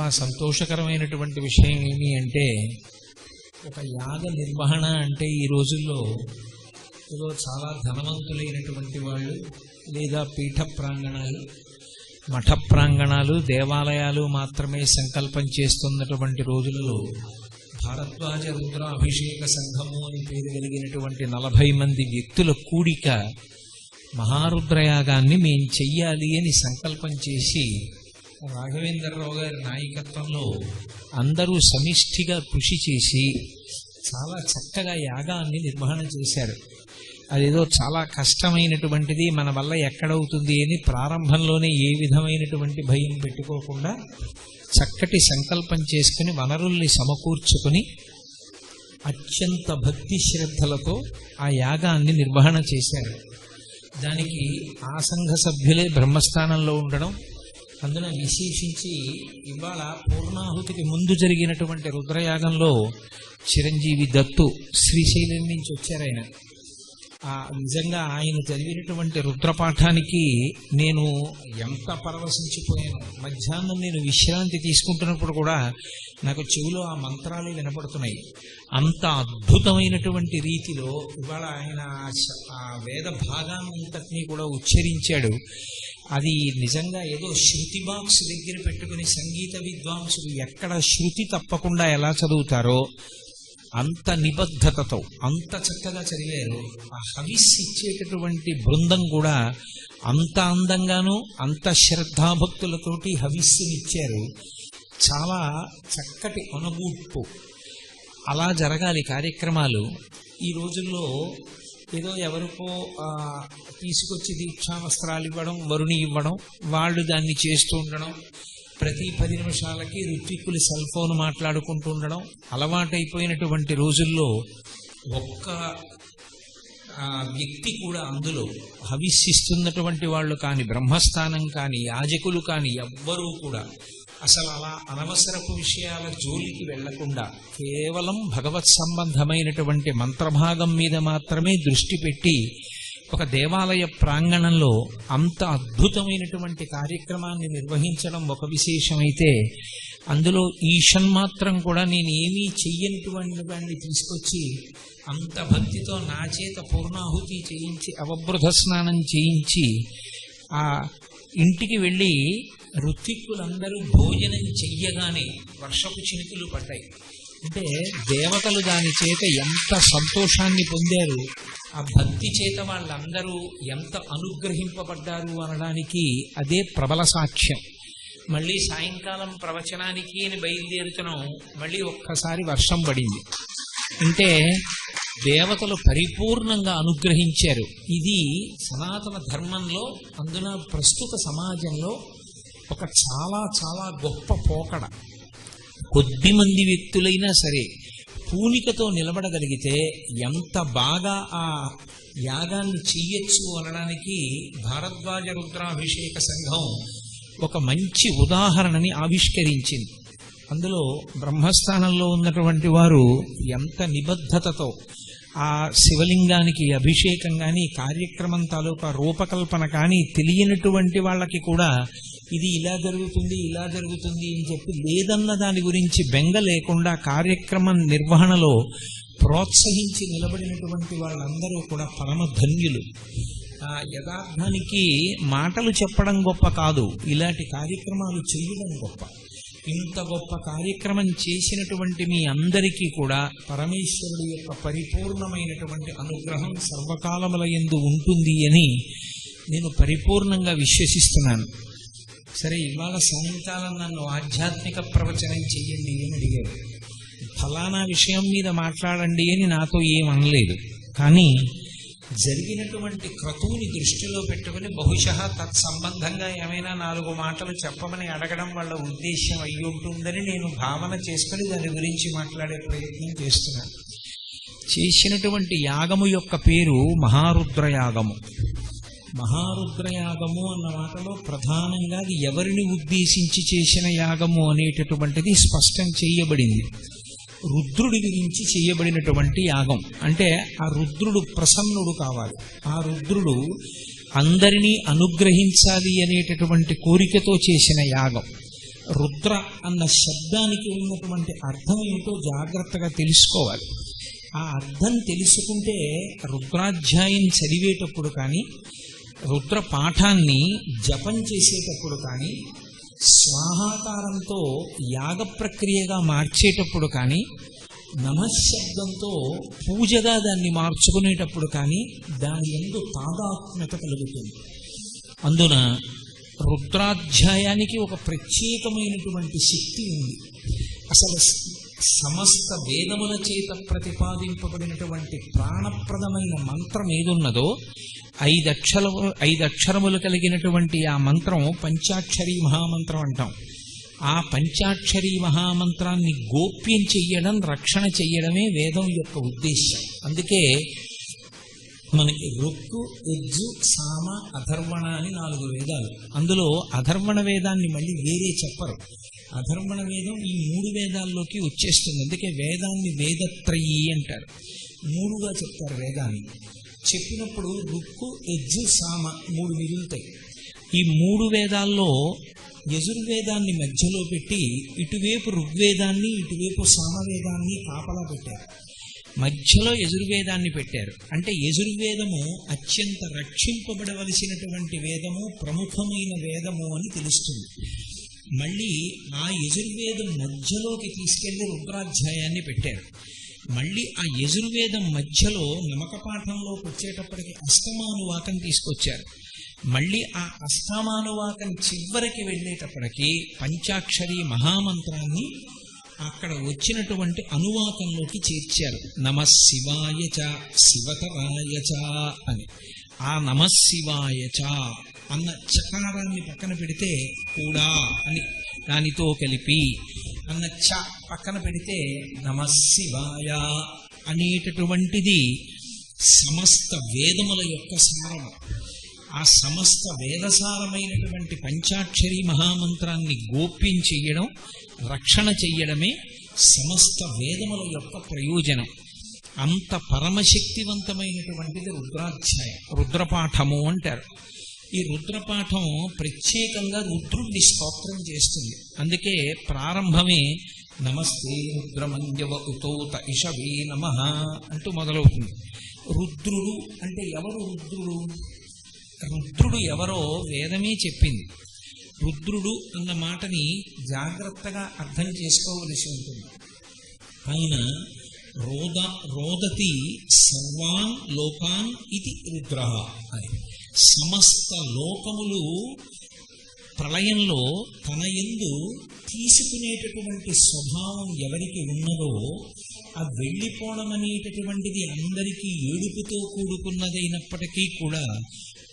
ఆ సంతోషకరమైనటువంటి విషయం ఏమి అంటే ఒక యాగ నిర్వహణ అంటే ఈ రోజుల్లో ఏదో చాలా ధనవంతులైనటువంటి వాళ్ళు లేదా పీఠ ప్రాంగణాలు మఠ ప్రాంగణాలు దేవాలయాలు మాత్రమే సంకల్పం చేస్తున్నటువంటి రోజులలో భారద్వాజ రుద్ర అభిషేక సంఘము అని పేరు కలిగినటువంటి నలభై మంది వ్యక్తుల కూడిక మహారుద్రయాగాన్ని మేము చెయ్యాలి అని సంకల్పం చేసి రాఘవేంద్రరావు గారి నాయకత్వంలో అందరూ సమిష్టిగా కృషి చేసి చాలా చక్కగా యాగాన్ని నిర్వహణ చేశారు. అదేదో చాలా కష్టమైనటువంటిది మన వల్ల ఎక్కడవుతుంది అని ప్రారంభంలోనే ఏ విధమైనటువంటి భయం పెట్టుకోకుండా చక్కటి సంకల్పం చేసుకుని వనరుల్ని సమకూర్చుకుని అత్యంత భక్తి శ్రద్ధలతో ఆ యాగాన్ని నిర్వహణ చేశారు. దానికి ఆ సంఘ సభ్యులే బ్రహ్మస్థానంలో ఉండడం అందున విశేషించి ఇవాళ పూర్ణాహుతికి ముందు జరిగినటువంటి రుద్రయాగంలో చిరంజీవి దత్తు శ్రీశైలం నుంచి వచ్చారు ఆయన. నిజంగా ఆయన చదివినటువంటి రుద్రపాఠానికి నేను ఎంత పరవశించిపోయాను. మధ్యాహ్నం నేను విశ్రాంతి తీసుకుంటున్నప్పుడు కూడా నాకు చెవిలో ఆ మంత్రాలు వినపడుతున్నాయి. అంత అద్భుతమైనటువంటి రీతిలో ఇవాళ ఆయన ఆ శ- ఆ వేద భాగాన్నంతటినీ కూడా ఉచ్చరించాడు. అది నిజంగా ఏదో శృతి బాక్స్ దగ్గర పెట్టుకుని సంగీత విద్వాంసులు ఎక్కడ శృతి తప్పకుండా ఎలా చదువుతారో అంత నిబద్ధతతో అంత చక్కగా చదివారు. ఆ హవిస్ ఇచ్చేటటువంటి బృందం కూడా అంత అందంగాను అంత శ్రద్ధాభక్తులతోటి హవిస్సుని ఇచ్చారు చాలా చక్కటి అనుభూపు అలా జరగాలి కార్యక్రమాలు. ఈ రోజుల్లో ఏదో ఎవరికో తీసుకొచ్చి దీక్షా వస్త్రాలు ఇవ్వడం వరుణి ఇవ్వడం వాళ్ళు దాన్ని చేస్తూ ఉండడం ప్రతి పది నిమిషాలకి ఋత్విక్కులు సెల్ ఫోన్ మాట్లాడుకుంటూ ఉండడం అలవాటైపోయినటువంటి రోజుల్లో ఒక్క వ్యక్తి కూడా అందులో హవిస్సిస్తున్నటువంటి వాళ్ళు కానీ బ్రహ్మస్థానం కానీ యాజకులు కానీ ఎవ్వరూ కూడా అసలు అలా అనవసరపు విషయాల జోలికి వెళ్ళకుండా కేవలం భగవత్ సంబంధమైనటువంటి మంత్రభాగం మీద మాత్రమే దృష్టి పెట్టి ఒక దేవాలయ ప్రాంగణంలో అంత అద్భుతమైనటువంటి కార్యక్రమాన్ని నిర్వహించడం ఒక విశేషమైతే అందులో ఈషన్ మాత్రం కూడా నేను ఏమీ చెయ్యనటువంటి వాడిని తీసుకొచ్చి అంత భక్తితో నా చేత పూర్ణాహుతి చేయించి అవబృధ స్నానం చేయించి ఆ ఇంటికి వెళ్ళి ఋత్విక్కులందరూ భోజనం చెయ్యగానే వర్షపు చినుకులు పడ్డాయి. అంటే దేవతలు దాని చేత ఎంత సంతోషాన్ని పొందారు ఆ భక్తి చేత వాళ్ళందరూ ఎంత అనుగ్రహింపబడ్డారు అనడానికి అదే ప్రబల సాక్ష్యం. మళ్ళీ సాయంకాలం ప్రవచనానికి అని బయలుదేరుతున్నాం మళ్ళీ ఒక్కసారి వర్షం పడింది. అంటే దేవతలు పరిపూర్ణంగా అనుగ్రహించారు. ఇది సనాతన ధర్మంలో అందున ప్రస్తుత సమాజంలో ఒక చాలా చాలా గొప్ప పోకడ. కొద్ది మంది వ్యక్తులైనా సరే పూనికతో నిలబడగలిగితే ఎంత బాగా ఆ యాగాన్ని చెయ్యొచ్చు అనడానికి భారద్వాజ రుద్రాభిషేక సంఘం ఒక మంచి ఉదాహరణని ఆవిష్కరించింది. అందులో బ్రహ్మస్థానంలో ఉన్నటువంటి వారు ఎంత నిబద్ధతతో ఆ శివలింగానికి అభిషేకం కానీ కార్యక్రమం తాలూకా రూపకల్పన కానీ తెలియనటువంటి వాళ్ళకి కూడా ఇది ఇలా జరుగుతుంది ఇలా జరుగుతుంది అని చెప్పి లేదన్న దాని గురించి బెంగ లేకుండా కార్యక్రమం నిర్వహణలో ప్రోత్సహించి నిలబడినటువంటి వాళ్ళందరూ కూడా పరమ ధన్యులు. ఆ యథార్థానికి మాటలు చెప్పడం గొప్ప కాదు ఇలాంటి కార్యక్రమాలు చేయడం గొప్ప. ఇంత గొప్ప కార్యక్రమం చేసినటువంటి మీ అందరికీ కూడా పరమేశ్వరుడు యొక్క పరిపూర్ణమైనటువంటి అనుగ్రహం సర్వకాలముల ఎందు ఉంటుంది అని నేను పరిపూర్ణంగా విశ్వసిస్తున్నాను. సరే ఇవాళ సాయంకాలం నన్ను ఆధ్యాత్మిక ప్రవచనం చెయ్యండి అని అడిగారు ఫలానా విషయం మీద మాట్లాడండి అని నాతో ఏమనలేదు. కానీ జరిగినటువంటి క్రతువుని దృష్టిలో పెట్టుకుని బహుశా తత్సంబంధంగా ఏమైనా నాలుగు మాటలు చెప్పమని అడగడం వాళ్ళ ఉద్దేశం అయి ఉంటుందని నేను భావన చేసుకుని దాని గురించి మాట్లాడే ప్రయత్నం చేస్తున్నాను. చేసినటువంటి యాగము యొక్క పేరు మహారుద్ర యాగము మహారుద్రయాగము అన్న మాటలో ప్రధానంగా అది ఎవరిని ఉద్దేశించి చేసిన యాగము అనేటటువంటిది స్పష్టం చేయబడింది. రుద్రుడి గురించి చేయబడినటువంటి యాగం. అంటే ఆ రుద్రుడు ప్రసన్నుడు కావాలి. ఆ రుద్రుడు అందరినీ అనుగ్రహించాలి అనేటటువంటి కోరికతో చేసిన యాగం. రుద్ర అన్న శబ్దానికి ఉన్నటువంటి అర్థం ఏమిటో జాగ్రత్తగా తెలుసుకోవాలి. ఆ అర్థం తెలుసుకుంటే రుద్రాధ్యాయం చదివేటప్పుడు కానీ రుద్ర పాఠాన్ని జపం చేసేటప్పుడు కానీ స్వాహాకారంతో యాగ ప్రక్రియగా మార్చేటప్పుడు కానీ నమశబ్దంతో పూజగా దాన్ని మార్చుకునేటప్పుడు కానీ దాని ఎందు తాదాత్మ్యత కలుగుతుంది. అందున రుద్రాధ్యాయానికి ఒక ప్రత్యేకమైనటువంటి శక్తి ఉంది. అసలు సమస్త వేదముల చేత ప్రతిపాదింపబడినటువంటి ప్రాణప్రదమైన మంత్రం ఏదున్నదో ఐదక్షర ఐదక్షరములు కలిగినటువంటి ఆ మంత్రం పంచాక్షరీ మహామంత్రం అంటాం. ఆ పంచాక్షరీ మహామంత్రాన్ని గోప్యం చెయ్యడం రక్షణ చెయ్యడమే వేదం యొక్క ఉద్దేశం అందుకే మనకి రుక్కు ఎజ్జు సామ అధర్వణ అని నాలుగు వేదాలు. అందులో అధర్వణ వేదాన్ని మళ్ళీ వేరే చెప్పరు. అధర్వణ వేదం ఈ మూడు వేదాల్లోకి వచ్చేస్తుంది. అందుకే వేదాన్ని వేదత్రయీ అంటారు. మూడుగా చెప్తారు వేదాన్ని. చెప్పినప్పుడు రుక్కు ఎజ్జు సామ మూడు మిగులుతాయి. ఈ మూడు వేదాల్లో యజుర్వేదాన్ని మధ్యలో పెట్టి ఇటువైపు ఋగ్వేదాన్ని ఇటువైపు సామవేదాన్ని కాపలా పెట్టారు. మధ్యలో యజుర్వేదాన్ని పెట్టారు. అంటే యజుర్వేదము అత్యంత రక్షింపబడవలసినటువంటి వేదము ప్రముఖమైన వేదము అని తెలుస్తుంది. మళ్ళీ ఆ యజుర్వేదం మధ్యలోకి తీసుకెళ్ళి రుద్రాధ్యాయాన్ని పెట్టారు. మళ్ళీ ఆ యజుర్వేదం మధ్యలో నమక పాఠంలోకి వచ్చేటప్పటికి అష్టమానువాకం తీసుకొచ్చారు. మళ్ళీ ఆ అష్టమానువాకం చివరికి వెళ్ళేటప్పటికి పంచాక్షరి మహామంత్రాన్ని అక్కడ వచ్చినటువంటి అనువాకంలోకి చేర్చారు. నమ శివాయ చ శివతరాయ చ అని. ఆ నమ శివాయ చ అన్న చకారాన్ని పక్కన పెడితే కూడా అని దానితో కలిపి అన్న చ పక్కన పెడితే నమశివాయ అనేటటువంటిది సమస్త వేదముల యొక్క సారము. ఆ సమస్త వేదసారమైనటువంటి పంచాక్షరి మహామంత్రాన్ని గోప్యం చెయ్యడం రక్షణ చెయ్యడమే సమస్త వేదముల యొక్క ప్రయోజనం. అంత పరమశక్తివంతమైనటువంటిది రుద్రాధ్యాయం రుద్రపాఠము అంటారు. ఈ రుద్రపాఠం ప్రత్యేకంగా రుద్రుణ్ణి స్తోత్రం చేస్తుంది. అందుకే ప్రారంభమే నమస్తే రుద్రమంజవ ఉతోత ఇషవే నమ అంటూ మొదలవుతుంది. రుద్రుడు అంటే ఎవరు రుద్రుడు? రుద్రుడు ఎవరో వేదమే చెప్పింది. రుద్రుడు అన్న మాటని జాగ్రత్తగా అర్థం చేసుకోవలసి ఉంటుంది. ఆయన రోద రోదతి సర్వాన్ లోకాన్ ఇది రుద్ర అని. సమస్త లోకములు ప్రళయంలో తన ఎందు తీసుకునేటటువంటి స్వభావం ఎవరికి ఉన్నదో ఆ వెళ్ళిపోవడం అనేటటువంటిది అందరికీ ఏడుపుతో కూడుకున్నదైనప్పటికీ కూడా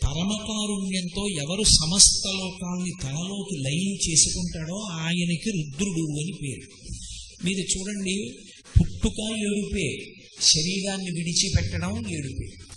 పరమకారుణ్యంతో ఎవరు సమస్త లోకాల్ని తనలోకి లయం చేసుకుంటాడో ఆయనకి రుద్రుడు అని పేరు. మీరు చూడండి పుట్టుక ఏడుపే శరీరాన్ని విడిచిపెట్టడం ఏడుపే.